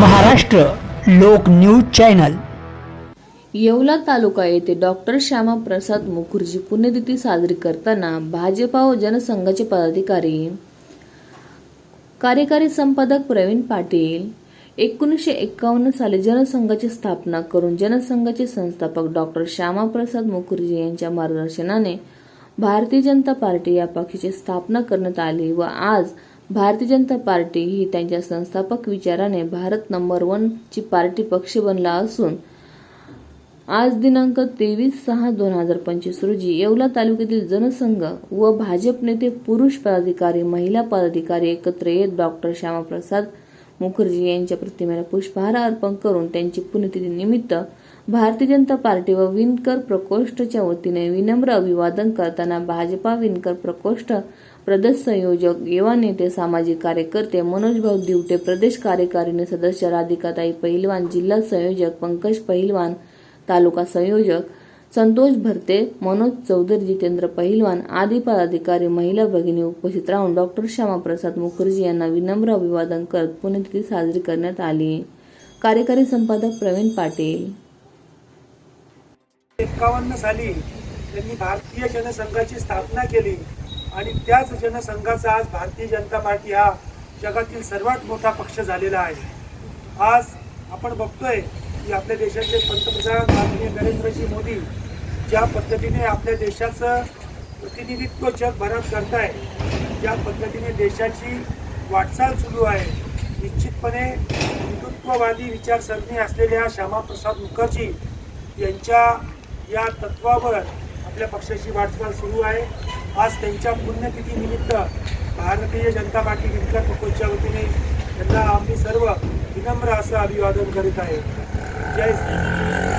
महाराष्ट्र लोक news channel. Yeola तालुका येथे doctor Shyamaprasad Mukherjee पुण्यतिथी साजरी करताना भाजपा व जनसंघाचे पदाधिकारी कार्यकारी संपादक प्रवीण पाटील एकोणीसशे एक्कावन्न साली जनसंघाची स्थापना करून जनसंघाचे संस्थापक डॉक्टर श्यामाप्रसाद मुखर्जी यांच्या मार्गदर्शनाने भारतीय जनता पार्टी या पक्षाची स्थापना करण्यात आली व आज भारतीय जनता पार्टी ही त्यांच्या संस्थापक विचाराने भारत नंबर वन ची पार्टी पक्ष बनला असून आज दिनांक तेवीस सहा दोन हजार पंचवीस रोजी येवला तालुक्यातील जनसंघ व भाजप नेते पुरुष पदाधिकारी महिला पदाधिकारी एकत्र येत डॉक्टर श्यामाप्रसाद मुखर्जी यांच्या प्रतिमेला पुष्पहार अर्पण करून त्यांची पुण्यतिथी निमित्त भारतीय जनता पार्टी व विणकर प्रकोष्ठच्या वतीने विनम्र अभिवादन करताना भाजपा विणकर प्रकोष्ठ प्रदेश संयोजक युवा नेते सामाजिक कार्यकर्ते मनोज भाऊ दिवटे प्रदेश कार्यकारिणी सदस्य राधिकाताई पहिलवान जिल्हा संयोजक पंकज पहिलवान तालुका संयोजक संतोष भरते मनोज चौधरी जितेंद्र पहिलवान आदी पदाधिकारी महिला भगिनी उपस्थित राहून डॉक्टर श्यामाप्रसाद मुखर्जी यांना विनम्र अभिवादन करत पुण्यतिथी साजरी करण्यात आली. कार्यकारी संपादक प्रवीण पाटील. एक्कावन्न साली त्यांनी भारतीय जनसंघाची स्थापना केली. आणि त्याच जनसंघाचा आज भारतीय जनता पार्टी हा जगातील सर्वात मोठा पक्ष झालेला आहे. आज आपण बघतोय की आपल्या देशाचे पंतप्रधान माननीय नरेंद्रजी मोदी ज्या पद्धतीने आपल्या देशाचं प्रतिनिधित्व जगभरात करताय ज्या पद्धतीने देशाची वाटचाल सुरू आहे निश्चितपणे हिंदुत्ववादी विचारसरणी असलेल्या श्यामाप्रसाद मुखर्जी यांच्या या तत्वावर आपल्या पक्षाची वाटचाल सुरू आहे. आज त्यांच्या पुण्यतिथीनिमित्त भारतीय जनता पार्टी विद्या प्रकोष्ठच्या वतीने त्यांना आम्ही सर्व विनम्र असं अभिवादन करीत आहे. जय श्री